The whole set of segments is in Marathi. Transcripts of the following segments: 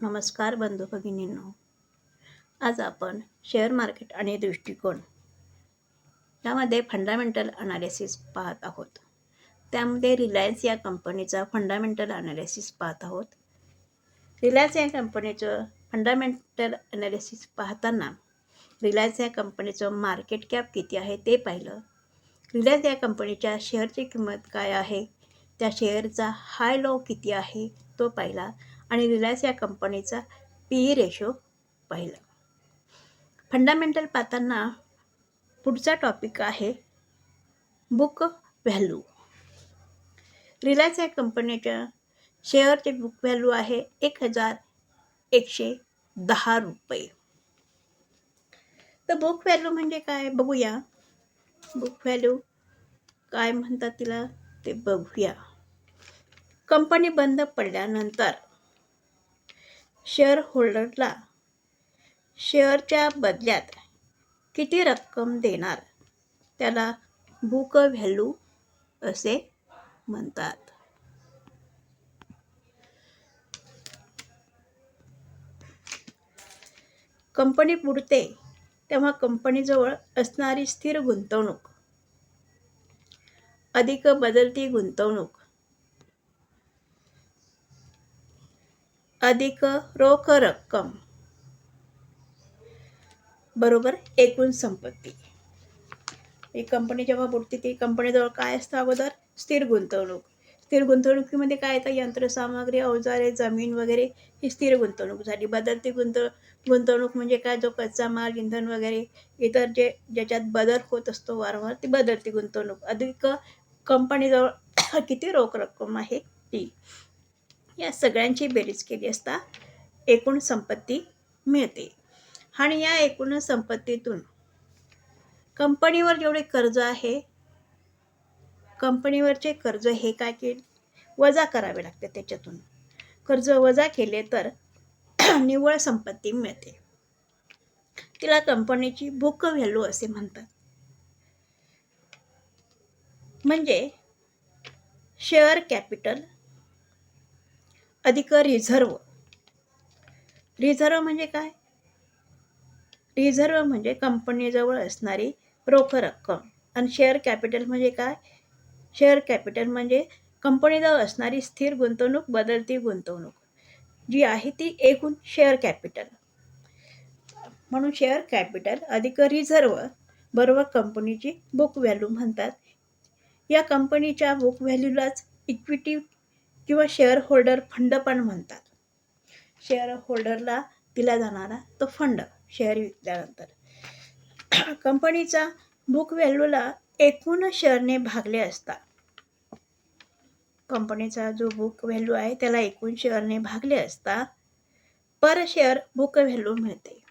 नमस्कार बंधू भगिनींनो. आज आपण शेअर मार्केट आणि दृष्टिकोन यामध्ये फंडामेंटल अनालिसिस पाहत आहोत. त्यामध्ये रिलायन्स या कंपनीचा फंडामेंटल अनालिसिस पाहत आहोत. रिलायन्स या कंपनीचं फंडामेंटल अनालिसिस पाहताना रिलायन्स या कंपनीचं मार्केट कॅप किती आहे ते पाहिलं. रिलायन्स या कंपनीच्या शेअरची किंमत काय आहे? त्या शेअरचा हाय लो किती आहे? तो पाहिला. आणि रिलायन्स या कंपनीचा पी ई रेशो पाहिला. फंडामेंटल पाहताना पुढचा टॉपिक आहे बुक व्हॅल्यू रिलायन्स या कंपनीच्या शेअरचे बुक व्हॅल्यू आहे एक हजार एकशे दहा रुपये. तर बुक व्हॅल्यू म्हणजे काय? बघूया. बुक व्हॅल्यू काय म्हणतात तिला? ते बघूया. कंपनी बंद पडल्यानंतर शेअर होल्डरला शेअरच्या बदल्यात किती रक्कम देणार? त्याला बुक व्हॅल्यू असे म्हणतात. कंपनी पुरते तेव्हा कंपनीजवळ असणारी स्थिर गुंतवणूक. अधिक बदलती गुंतवणूक अधिक रोख रक्कम. बरोबर? एकूण संपत्ती. ही कंपनी जेव्हा बुडते ती कंपनीजवळ काय असतं अगोदर? स्थिर गुंतवणूक. स्थिर गुंतवणुकीमध्ये काय येतं? यंत्रसामग्री अवजारे जमीन वगैरे ही स्थिर गुंतवणूक झाली बदलती गुंत गुंतवणूक म्हणजे काय? जो कच्चा माल इंधन वगैरे इतर जे ज्याच्यात बदल होत असतो वारंवार ती बदलती गुंतवणूक. अधिक कंपनीजवळ किती रोख रक्कम आहे? ती. या सगळ्यांची बेरीज केली असता एकूण संपत्ती मिळते. आणि या एकूण संपत्तीतून कंपनीवर जेवढे कर्ज आहे कंपनीवरचे कर्ज हे काय के वजा करावे लागते त्याच्यातून. कर्ज वजा केले तर निव्वळ संपत्ती मिळते. तिला कंपनीची बुक व्हॅल्यू असे म्हणतात. म्हणजे शेअर कॅपिटल अधिक रिझर्व. रिझर्व म्हणजे काय? रिझर्व म्हणजे कंपनीजवळ असणारी रोख रक्कम. आणि शेअर कॅपिटल म्हणजे काय? शेअर कॅपिटल म्हणजे कंपनीजवळ असणारी स्थिर गुंतवणूक बदलती गुंतवणूक जी आहे ती एकूण शेअर कॅपिटल. म्हणून शेअर कॅपिटल अधिक रिझर्व बरोबर कंपनीची बुक व्हॅल्यू म्हणतात. या कंपनीच्या बुक व्हॅल्यूलाच इक्विटी किंवा शेअर होल्डर फंड पण म्हणतात. शेअर होल्डरला दिला जाणारा तो फंड शेअर विकल्यानंतर. कंपनीचा बुक व्हॅल्यूला एकूण शेअरने भागले असता. कंपनीचा जो बुक व्हॅल्यू आहे त्याला एकूण शेअरने भागले असता पर शेअर बुक व्हॅल्यू मिळते.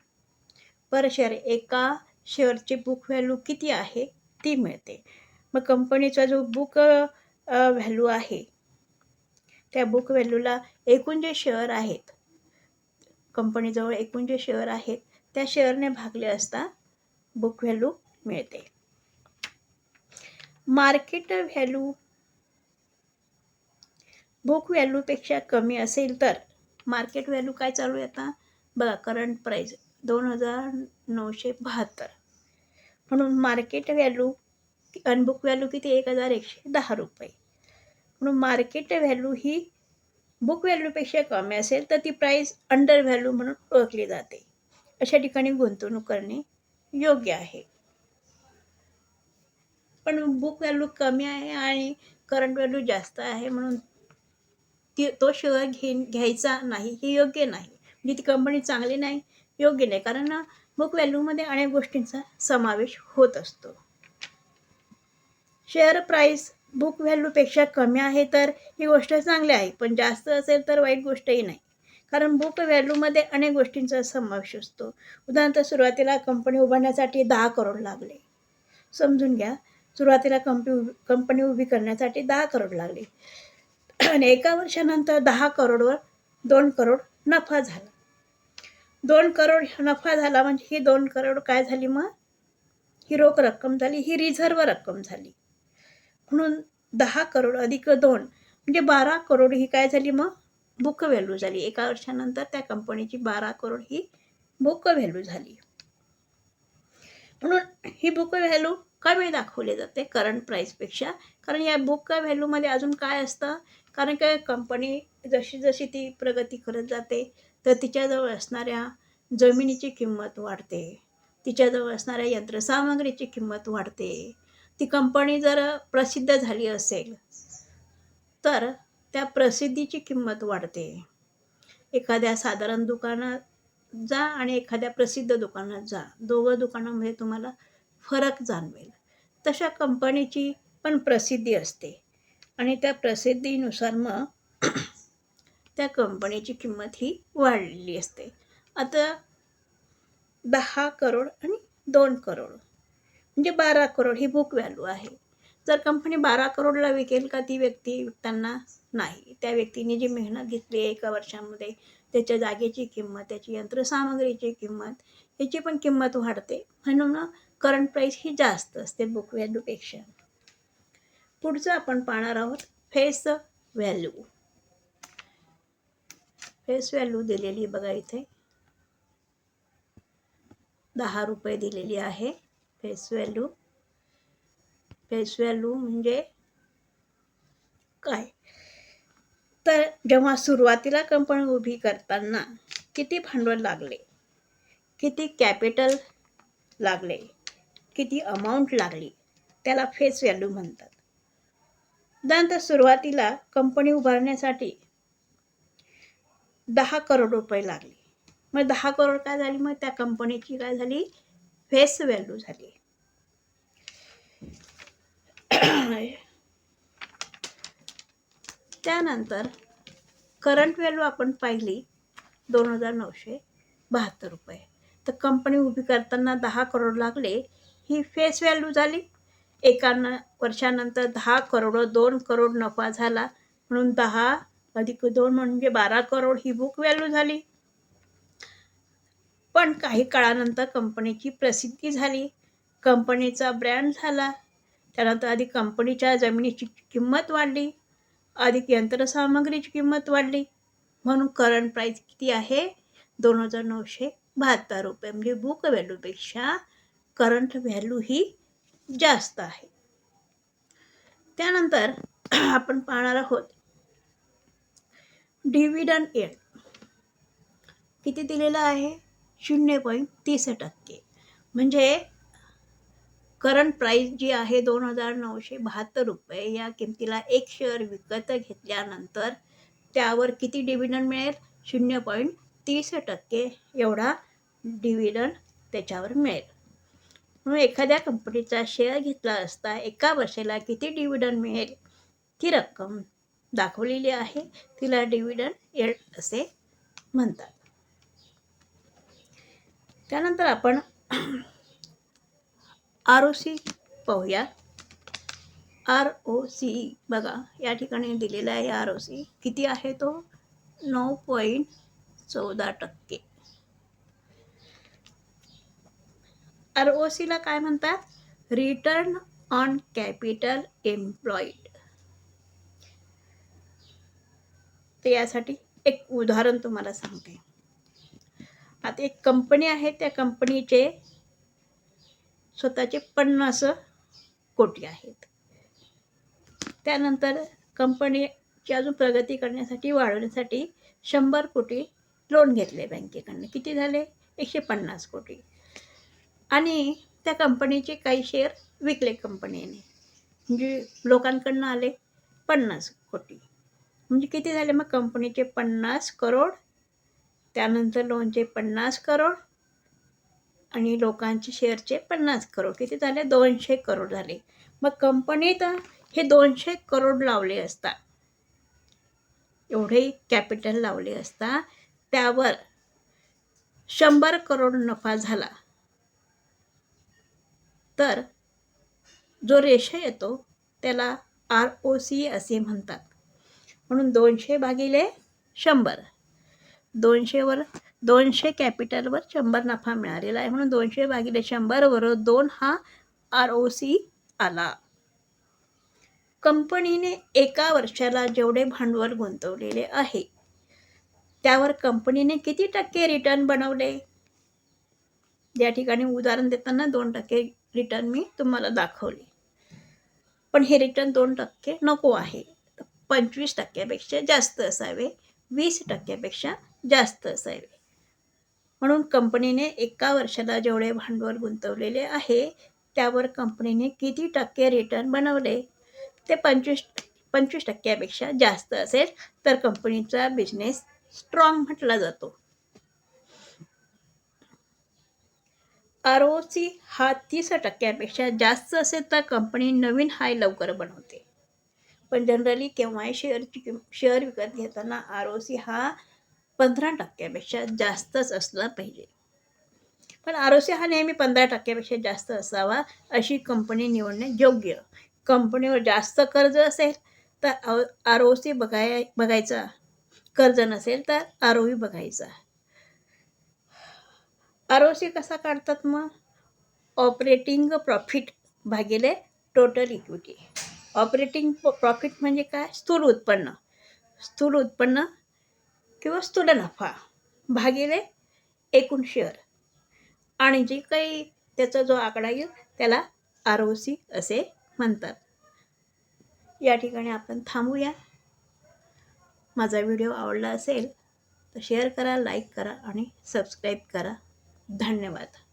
पर शेअर एका शेअरची बुक व्हॅल्यू किती आहे ती मिळते. मग कंपनीचा जो बुक व्हॅल्यू आहे त्या बुक व्हॅल्यूला एकूण जे शेअर आहेत कंपनीजवळ एकूण जे शेअर आहेत त्या शेअरने भागले असता बुक व्हॅल्यू मिळते. मार्केट व्हॅल्यू बुक व्हॅल्यूपेक्षा कमी असेल तर मार्केट व्हॅल्यू काय चालू आहे आता? बघा करंट प्राईज दोन हजार नऊशे बहात्तर. म्हणून मार्केट व्हॅल्यू अनबुक व्हॅल्यू किती? एक हजार एकशे दहा रुपये. म्हणून मार्केट व्हॅल्यू ही बुक व्हॅल्यूपेक्षा कमी असेल तर ती प्राईस अंडर व्हॅल्यू म्हणून ओळखली जाते. अशा ठिकाणी गुंतवणूक करणे योग्य आहे. पण बुक व्हॅल्यू कमी आहे आणि करंट व्हॅल्यू जास्त आहे म्हणून ती तो शेअर घे घ्यायचा नाही हे योग्य नाही. म्हणजे ती कंपनी चांगली नाही योग्य नाही. कारण बुक व्हॅल्यूमध्ये अनेक गोष्टींचा समावेश होत असतो. शेअर प्राईस बुक व्हॅल्यूपेक्षा कमी आहे तर ही गोष्ट चांगली आहे. पण जास्त असेल तर वाईट गोष्टही नाही. कारण बुक व्हॅल्यूमध्ये अनेक गोष्टींचा समावेश असतो. उदाहरणार्थ सुरुवातीला कंपनी उभारण्यासाठी दहा करोड लागले. समजून घ्या. सुरुवातीला कंपनी उभी कंपनी उभी करण्यासाठी दहा करोड लागले. आणि एका वर्षानंतर दहा करोडवर दोन करोड नफा झाला. दोन करोड नफा झाला म्हणजे ही दोन करोड काय झाली मग? ही रोख रक्कम झाली. ही रिझर्व रक्कम झाली. म्हणून दहा करोड अधिक दोन म्हणजे बारा करोड ही काय झाली मग? बुक व्हॅल्यू झाली. एका वर्षानंतर त्या कंपनीची बारा करोड ही बुक व्हॅल्यू झाली. म्हणून ही बुक व्हॅल्यू कमी दाखवली जाते करंट प्राईसपेक्षा कारण या बुक व्हॅल्यूमध्ये अजून काय असतं? कारण काय कंपनी जशी जशी ती प्रगती करत जाते तर तिच्याजवळ असणाऱ्या जमिनीची किंमत वाढते. तिच्याजवळ असणाऱ्या यंत्रसामग्रीची किंमत वाढते. ती कंपनी जर प्रसिद्ध झाली असेल तर त्या प्रसिद्धीची किंमत वाढते. एखाद्या साधारण दुकानात जा आणि एखाद्या प्रसिद्ध दुकानात जा. दोघं दुकानामध्ये तुम्हाला फरक जाणवेल. तशा कंपनीची पण प्रसिद्धी असते. आणि त्या प्रसिद्धीनुसार मग त्या कंपनीची किंमत ही वाढलेली असते. आता दहा करोड आणि दोन करोड म्हणजे बारा करोड ही बुक व्हॅल्यू आहे. जर कंपनी बारा करोडला विकेल का ती व्यक्ती विकताना नाही. त्या व्यक्तीने जी मेहनत घेतली आहे एका वर्षामध्ये त्याच्या जागेची किंमत त्याची यंत्रसामग्रीची किंमत याची पण किंमत वाढते. म्हणून करंट प्राईस ही जास्त असते बुक व्हॅल्यूपेक्षा पुढचं आपण पाहणार आहोत फेस व्हॅल्यू फेस व्हॅल्यू दिलेली बघा इथे. दहा रुपये दिलेली आहे. फेस व्हॅल्यू फेस व्हॅल्यू म्हणजे काय? तर जेव्हा सुरुवातीला कंपनी उभी करताना किती भांडवल लागले? किती कॅपिटल लागले? किती अमाऊंट लागली? त्याला फेस व्हॅल्यू म्हणतात. त्यानंतर सुरुवातीला कंपनी उभारण्यासाठी दहा करोड रुपये लागले. मग दहा करोड काय झाली? मग त्या कंपनीची काय झाली? फेस व्हॅल्यू झाली त्यानंतर करंट व्हॅल्यू आपण पाहिली दोन हजार नऊशे बहात्तर रुपये. तर कंपनी उभी करताना दहा करोड लागले. ही फेस व्हॅल्यू झाली. एका वर्षानंतर दहा करोड दोन करोड नफा झाला. म्हणून दहा अधिक दोन म्हणजे बारा करोड ही बुक व्हॅल्यू झाली. पण काही काळानंतर कंपनीची प्रसिद्धी झाली. कंपनीचा ब्रँड झाला. त्यानंतर आधी कंपनीच्या जमिनीची किंमत वाढली. अधिक यंत्रसामग्रीची किंमत वाढली. म्हणून करंट प्राईस किती आहे? दोन हजार नऊशे बहात्तर रुपये. म्हणजे बुक व्हॅल्यूपेक्षा करंट व्हॅल्यू ही जास्त आहे. त्यानंतर आपण पाहणार आहोत. डिव्हिडंड एड किती दिलेलं आहे? शून्य पॉईंट तीस टक्के. म्हणजे करंट प्राईस जी आहे दोन हजार नऊशे बहात्तर रुपये या किमतीला एक शेअर विकत घेतल्यानंतर त्यावर किती डिव्हिडंड मिळेल? शून्य पॉईंट तीस टक्के एवढा डिव्हिडंड त्याच्यावर मिळेल. म्हणून एखाद्या कंपनीचा शेअर घेतला असता एका वर्षाला किती डिव्हिडंड मिळेल? ती रक्कम दाखवलेली आहे. तिला डिव्हिडंड एड असे म्हणतात. त्यानंतर आपण आर ओ सी पाहूया. आर ओ सी बघा या ठिकाणी दिलेला आहे आर ओ सी. किती आहे तो? नऊ पॉईंट चौदा टक्के. आर ओ सीला काय म्हणतात? Return on capital employed. तर यासाठी एक उदाहरण तुम्हाला सांगते. आता एक कंपनी आहे त्या कंपनीचे स्वतःचे पन्नास कोटी आहेत. त्यानंतर कंपनीची अजून प्रगती करण्यासाठी वाढवण्यासाठी शंभर कोटी लोन घेतले बँकेकडनं. किती झाले? एकशे पन्नास कोटी. आणि त्या कंपनीचे काही शेअर विकले कंपनीने. म्हणजे लोकांकडनं आले पन्नास कोटी. म्हणजे किती झाले? मग कंपनीचे पन्नास करोड त्यानंतर लोनचे पन्नास करोड आणि लोकांचे शेअरचे पन्नास करोड. किती झाले? दोनशे करोड झाले. मग कंपनीत हे दोनशे करोड लावले असता एवढे कॅपिटल लावले असता त्यावर शंभर करोड नफा झाला. तर जो रेषा येतो त्याला आर ओ सी असे म्हणतात. म्हणून दोनशे भागिले शंभर. दोनशेवर दोनशे कॅपिटलवर शंभर नफा मिळालेला आहे. म्हणून दोनशे भागिले शंभरवर दोन हा आर ओ सी आला. कंपनीने एका वर्षाला जेवढे भांडवल गुंतवलेले आहे त्यावर कंपनीने किती टक्के रिटर्न बनवले? या ठिकाणी उदाहरण देताना दोन टक्के रिटर्न मी तुम्हाला दाखवले. पण हे रिटर्न दोन टक्के नको आहे. पंचवीस टक्क्यापेक्षा जास्त असावे वीस टक्क्यापेक्षा जास्त असावे. म्हणून कंपनीने एका वर्षाला जेवढे भांडवल गुंतवलेले आहे त्यावर कंपनीने किती टक्के रिटर्न बनवले? ते पंचवीस पंचवीस टक्क्यापेक्षा जास्त असेल तर कंपनीचा बिझनेस स्ट्रॉंग म्हटला जातो. आर ओ सी हा तीस टक्क्यापेक्षा जास्त असेल तर कंपनी नवीन हाय लवकर बनवते. पण जनरली केव्हाही शेअरची शेअर विकत घेताना आर ओ सी हा पंधरा टक्क्यापेक्षा जास्तच असला पाहिजे. पण आर ओ सी हा नेहमी पंधरा टक्क्यापेक्षा जास्त असावा अशी कंपनी निवडणे योग्य. कंपनीवर जास्त कर्ज असेल तर आर ओ सी बघाय बघायचा. कर्ज नसेल तर आर ओ बघायचा. आर ओ सी कसा काढतात मग? ऑपरेटिंग प्रॉफिट भागिले टोटल इक्विटी. ऑपरेटिंग प्रॉफिट म्हणजे काय? स्थूल उत्पन्न. स्थूल उत्पन्न किंवा स्थूल नफा भागिले एकूण शेअर आणि जे काही त्याचा जो आकडा येईल त्याला आर ओ सी असे म्हणतात. या ठिकाणी आपण थांबूया. माझा व्हिडिओ आवडला असेल तर शेअर करा लाईक करा आणि सबस्क्राईब करा. धन्यवाद.